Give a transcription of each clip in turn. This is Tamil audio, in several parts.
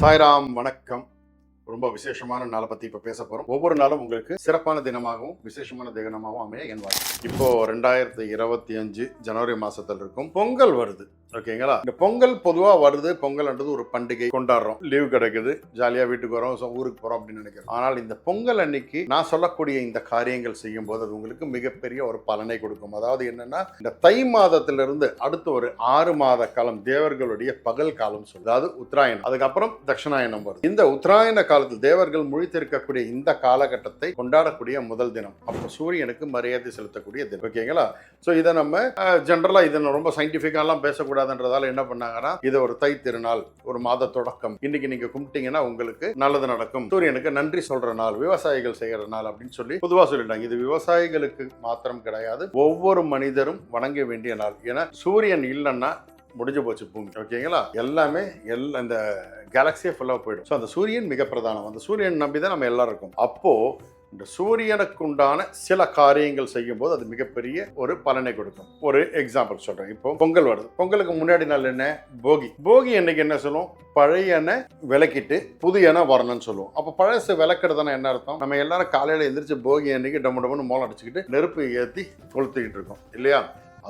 சாய்ராம் வணக்கம். ரொம்ப விசேஷமான நாளை பத்தி இப்ப பேச போறோம். ஒவ்வொரு நாளும் உங்களுக்கு சிறப்பான தினமாகவும் விசேஷமான தினமாகவும் அமைய என் வாழ்க்கை இப்போ ரெண்டாயிரத்தி இருபத்தி அஞ்சு ஜனவரி மாதத்தில் இருக்கும் பொங்கல் வருது. ஓகேங்களா? இந்த பொங்கல் பொதுவா வருது. பொங்கல்ன்றது ஒரு பண்டிகை. கொண்டாடுறோம். லீவ் கிடைக்குது. ஜாலியா வீட்டுக்கு வரோம். ஊருக்கு போறோம் அப்படின்னு நினைக்கிறோம். ஆனால் இந்த பொங்கல் அன்னைக்கு நான் சொல்லக்கூடிய இந்த காரியங்கள் செய்யும் போது அது உங்களுக்கு மிகப்பெரிய ஒரு பலனை கொடுக்கும். அதாவது என்னன்னா இந்த தை மாதத்திலிருந்து அடுத்த ஒரு ஆறு மாத காலம் தேவர்களுடைய பகல் காலம் சொல்லுது. அதாவது உத்தராயணம். அதுக்கப்புறம் தட்சிணாயனம் வருது. இந்த உத்தராயண காலத்தில் தேவர்கள் முழித்திருக்கக்கூடிய இந்த காலகட்டத்தை கொண்டாடக்கூடிய முதல் தினம். அப்போ சூரியனுக்கு மரியாதை செலுத்தக்கூடிய தினம். ஓகேங்களா? ஸோ இதை நம்ம ஜென்ரலாக இதை ரொம்ப சயின்டிஃபிக்காலாம் கூடாதுன்றதால என்ன பண்ணாங்கன்னா இது ஒரு தை திருநாள் ஒரு மாத தொடக்கம். இன்னைக்கு நீங்க கும்பிட்டீங்கன்னா உங்களுக்கு நல்லது நடக்கும். சூரியனுக்கு நன்றி சொல்ற நாள் விவசாயிகள் செய்கிற நாள் அப்படின்னு சொல்லி பொதுவாக சொல்லிட்டாங்க. இது விவசாயிகளுக்கு மாத்திரம் கிடையாது ஒவ்வொரு மனிதரும் வணங்க வேண்டிய நாள். ஏன்னா சூரியன் இல்லைன்னா முடிஞ்சு போச்சு பூமி. ஓகேங்களா? எல்லாமே எல்லா இந்த கேலக்சியே ஃபுல்லாக போயிடும். ஸோ அந்த சூரியன் மிக பிரதானம். அந்த சூரியன் நம்பி தான் நம்ம எல்லாரும் அப்போது இந்த சூரியனுக்குண்டான சில காரியங்கள் செய்யும் போது அது மிகப்பெரிய ஒரு பலனை கொடுக்கும். ஒரு எக்ஸாம்பிள் சொல்றேன். இப்போ பொங்கல் வருது. பொங்கலுக்கு முன்னாடி நாள் என்ன? போகி. போகி என்னைக்கு என்ன சொல்லுவோம் பழையன விளக்கிட்டு புதியன வரணும்னு சொல்லுவோம். அப்போ பழசு விளக்குறதுனா என்ன அர்த்தம்? நம்ம எல்லாரும் காலையில எந்திரிச்சு போகி அன்னைக்கு டம்மு டம்முன்னு மோளம் அடிச்சுக்கிட்டு நெருப்பு ஏற்றி கொளுத்திக்கிட்டு இருக்கோம். இல்லையா?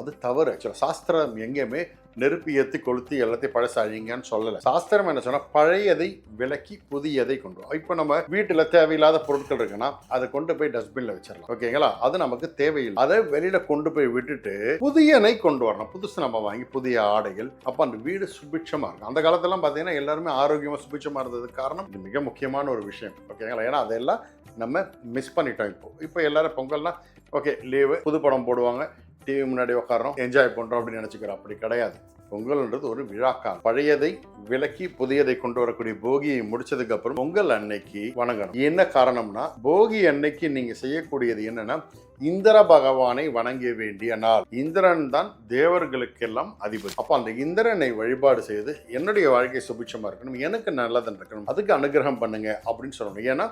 அது தவறு. ஆக்சுவலாக சாஸ்திரம் எங்கேயுமே நெருப்பு ஏற்றி கொளுத்தி எல்லாத்தையும் பழசழிங்கன்னு சொல்லலை. சாஸ்திரம் என்ன சொன்னால் பழையதை விலக்கி புதியதை கொண்டு வரும் இப்போ நம்ம வீட்டில் தேவையில்லாத பொருட்கள் இருக்குன்னா அதை கொண்டு போய் டஸ்ட்பினில் வச்சிடலாம். ஓகேங்களா அது நமக்கு தேவையில்லை. அதை வெளியில் கொண்டு போய் விட்டுட்டு புதியனை கொண்டு வரணும். புதுசு நம்ம வாங்கி புதிய ஆடைகள். அப்போ அந்த வீடு சுபிட்சமாக இருக்கும். அந்த காலத்திலாம் பார்த்தீங்கன்னா எல்லாருமே ஆரோக்கியமாக சுபிட்சமாக இருந்ததுக்கு காரணம் இது மிக முக்கியமான ஒரு விஷயம். ஓகேங்களா ஏன்னா அதெல்லாம் நம்ம மிஸ் பண்ணிட்டோம் இப்போ. இப்போ எல்லாரும் பொங்கல்னா ஓகே லீவு புது படம் போடுவாங்க. டிவி முன்னாடி உட்காரோம் என்ஜாய் பண்ணுறோம் அப்படின்னு நினச்சிக்கிறோம். அப்படி கிடையாது. பொங்கல்ன்றது ஒரு விழாக்கா பழையதை விலக்கி புதியதை கொண்டு வரக்கூடிய போகியை முடிச்சதுக்கு அப்புறம் பொங்கல் அன்னைக்கு வணங்கணும். என்ன காரணம்னா போகி அன்னைக்கு நீங்க செய்யக்கூடியது என்னன்னா இந்திர பகவானை வணங்க வேண்டிய நாள் இந்திரன் தான் தேவர்களுக்கெல்லாம் அதிபதி. அப்போ அந்த இந்திரனை வழிபாடு செய்து என்னுடைய வாழ்க்கை சுபிட்சமா இருக்கணும் எனக்கு நல்லது நடக்கணும் அதுக்கு அனுகிரகம் பண்ணுங்க அப்படின்னு சொல்லணும். ஏன்னா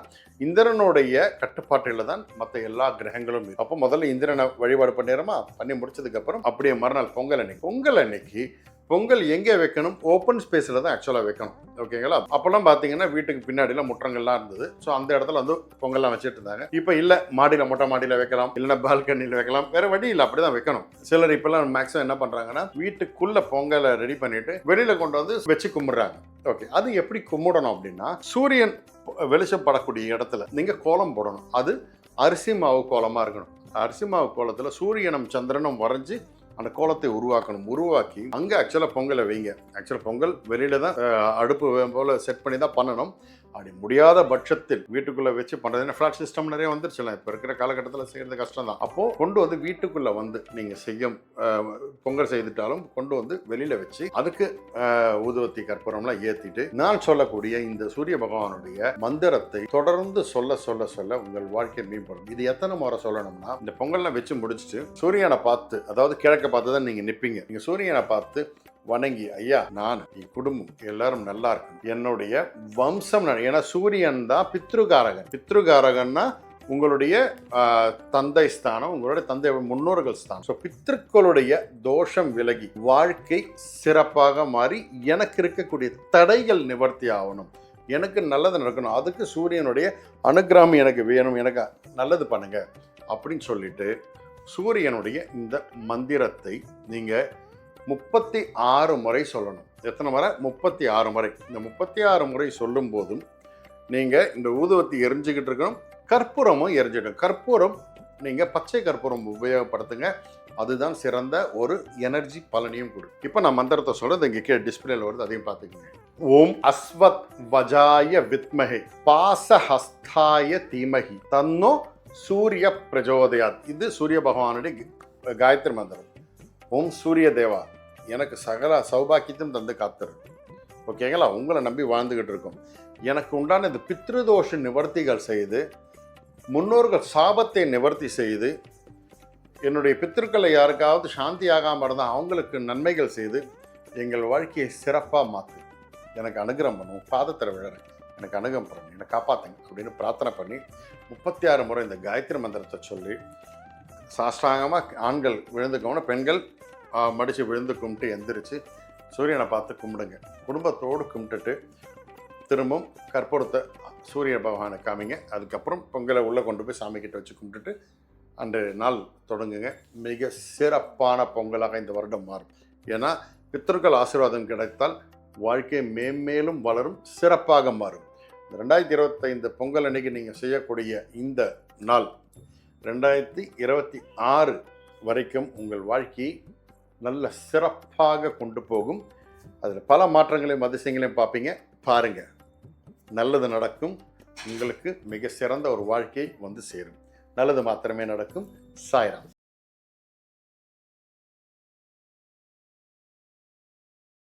இந்திரனுடைய கட்டுப்பாட்டில் தான் மற்ற எல்லா கிரகங்களும் அப்போ முதல்ல இந்திரனை வழிபாடு பண்ணிடுறோமா? பண்ணி முடிச்சதுக்கு அப்புறம் அப்படியே மறுநாள் பொங்கல் அன்னைக்கு. பொங்கல் அன்னைக்கு பொங்கல் எங்கே வைக்கணும்? ஓப்பன் ஸ்பேஸில் தான் ஆக்சுவலாக வைக்கணும். ஓகேங்களா அப்போல்லாம் பார்த்தீங்கன்னா வீட்டுக்கு பின்னாடிலாம் முற்றங்கள்லாம் இருந்தது. ஸோ அந்த இடத்துல வந்து பொங்கல்லாம் வச்சுட்டு இருந்தாங்க. இப்போ இல்லை மாடியில் மொட்டை மாடியில் வைக்கலாம். இல்லைன்னா பால்கனியில் வைக்கலாம். வேறு வழி இல்லை அப்படி தான் வைக்கணும். சிலர் இப்போல்லாம் மேக்ஸிமம் என்ன பண்ணுறாங்கன்னா வீட்டுக்குள்ளே பொங்கலை ரெடி பண்ணிவிட்டு வெளியில் கொண்டு வந்து வச்சு கும்பிட்றாங்க. ஓகே அது எப்படி கும்பிடணும் அப்படின்னா சூரியன் வெளிச்சம் படக்கூடிய இடத்துல நீங்கள் கோலம் போடணும். அது அரிசி மாவு கோலமாக இருக்கணும். அரிசி மாவு கோலத்தில் சூரியனும் சந்திரனும் வரைஞ்சி அந்த கோலத்தை உருவாக்கணும் உருவாக்கி அங்கே ஆக்சுவலாக பொங்கலை வைங்க. ஆக்சுவலாக பொங்கல் வெளியில் தான் அடுப்பு போல் செட் பண்ணி தான் பண்ணணும். அப்படி முடியாத பட்சத்தில் வீட்டுக்குள்ளே வச்சு பண்ணுறது ஃப்ளாட் சிஸ்டம் நிறைய வந்துருச்சுல இப்போ இருக்கிற காலகட்டத்தில் செய்கிறது கஷ்டம் தான் அப்போது கொண்டு வந்து வீட்டுக்குள்ளே வந்து நீங்கள் செய்யும் பொங்கல் செய்துட்டாலும் கொண்டு வந்து வெளியில் வச்சு அதுக்கு ஊதுவத்தி கற்பூரம்லாம் ஏற்றிட்டு நான் சொல்லக்கூடிய இந்த சூரிய பகவானுடைய மந்திரத்தை தொடர்ந்து சொல்ல சொல்ல சொல்ல உங்கள் வாழ்க்கை மேம்படும் இது எத்தனை முறை சொல்லணும்னா இந்த பொங்கல்லாம் வச்சு முடிச்சுட்டு சூரியனை பார்த்து அதாவது கிழக்க பார்த்து தான் நீங்கள் நிற்பீங்க நீங்கள் சூரியனை பார்த்து வணங்கி ஐயா நான் என் குடும்பம் எல்லாரும் நல்லா இருக்கும் என்னுடைய வம்சம் ஏன்னா சூரியன் தான் பித்ருகாரகன். பித்ருகாரகன்னா உங்களுடைய தந்தை ஸ்தானம் உங்களுடைய தந்தை முன்னோர்கள் ஸ்தானம். ஸோ பித்திருக்களுடைய தோஷம் விலகி வாழ்க்கை சிறப்பாக மாறி எனக்கு இருக்கக்கூடிய தடைகள் நிவர்த்தி ஆகணும். எனக்கு நல்லது நடக்கணும். அதுக்கு சூரியனுடைய அனுகிராமம் எனக்கு வேணும். எனக்கு நல்லது பண்ணுங்க. அப்படின்னு சொல்லிட்டு சூரியனுடைய இந்த மந்திரத்தை நீங்கள் முப்பத்தி ஆறு முறை சொல்லணும். எத்தனை முறை? முப்பத்தி ஆறு முறை. இந்த முப்பத்தி ஆறு முறை சொல்லும் போதும் நீங்கள் இந்த ஊதுவத்தி எரிஞ்சுக்கிட்டு இருக்கணும். கற்பூரமும் எரிஞ்சிடும் கற்பூரம் நீங்கள் பச்சை கற்பூரம் உபயோகப்படுத்துங்க. அதுதான் சிறந்த ஒரு எனர்ஜி பலனையும் கொடுக்கும் இப்போ நான் மந்திரத்தை சொல்கிறது இங்கே கீழே டிஸ்பிளேல வருது அதையும் பார்த்துக்கோங்க. ஓம் அஸ்வத் வஜாய வித்மஹே பாசஹஸ்தாய தீமகி தன்னோ சூரிய பிரஜோதயாத். இது சூரிய பகவானுடைய கி- காயத்ரி மந்திரம். ஓம் சூரிய தேவா. எனக்கு சகல சௌபாக்கியத்தையும் தந்து காத்துரு ஓகேங்களா? உங்களை நம்பி வாழ்ந்துக்கிட்டு இருக்கோம். எனக்கு உண்டான இந்த பித்ருதோஷ நிவர்த்திகள் செய்து முன்னோர்கள் சாபத்தை நிவர்த்தி செய்து என்னுடைய பித்திருக்களை யாருக்காவது சாந்தி ஆகாமல் இருந்தால் அவங்களுக்கு நன்மைகள் செய்து எங்கள் வாழ்க்கையை சிறப்பாக மாற்று எனக்கு அனுகிரகம் பண்ணும் பாதத்தில் விழறேன் எனக்கு அனுகிரகம் பண்ணணும் என்னை காப்பாற்றுங்க அப்படின்னு பிரார்த்தனை பண்ணி முப்பத்தி ஆறு முறை இந்த காயத்ரி மந்திரத்தை சொல்லி சாஷ்டாங்கமாக ஆண்கள் விழுந்துக்கோணும் பெண்கள் மடித்து விழுந்து கும்பிட்டு எந்திரிச்சு சூரியனை பார்த்து கும்பிடுங்க. குடும்பத்தோடு கும்பிட்டுட்டு திரும்பவும் கற்பூரத்தை சூரிய பகவானை காமிங்க. அதுக்கப்புறம் பொங்கலை உள்ளே கொண்டு போய் சாமி கிட்ட வச்சு கும்பிட்டுட்டு அன்று நாள் தொடங்குங்க. மிக சிறப்பான பொங்கலாக இந்த வருடம் மாறும். ஏன்னா பித்தர்கள் ஆசீர்வாதம் கிடைத்தால் வாழ்க்கை மேம்மேலும் வளரும் சிறப்பாக மாறும். ரெண்டாயிரத்தி இருபத்தைந்து பொங்கல் அன்னைக்கு நீங்கள் செய்யக்கூடிய இந்த நாள் ரெண்டாயிரத்தி இருபத்தி ஆறு வரைக்கும் உங்கள் வாழ்க்கையை நல்ல சிறப்பாக கொண்டு போகும். அதில் பல மாற்றங்களையும் அதிசயங்களையும் பார்ப்பீங்க. பாருங்க. நல்லது நடக்கும். உங்களுக்கு மிக சிறந்த ஒரு வாழ்க்கை வந்து சேரும். நல்லது மாத்திரமே நடக்கும். சாய்ராம்.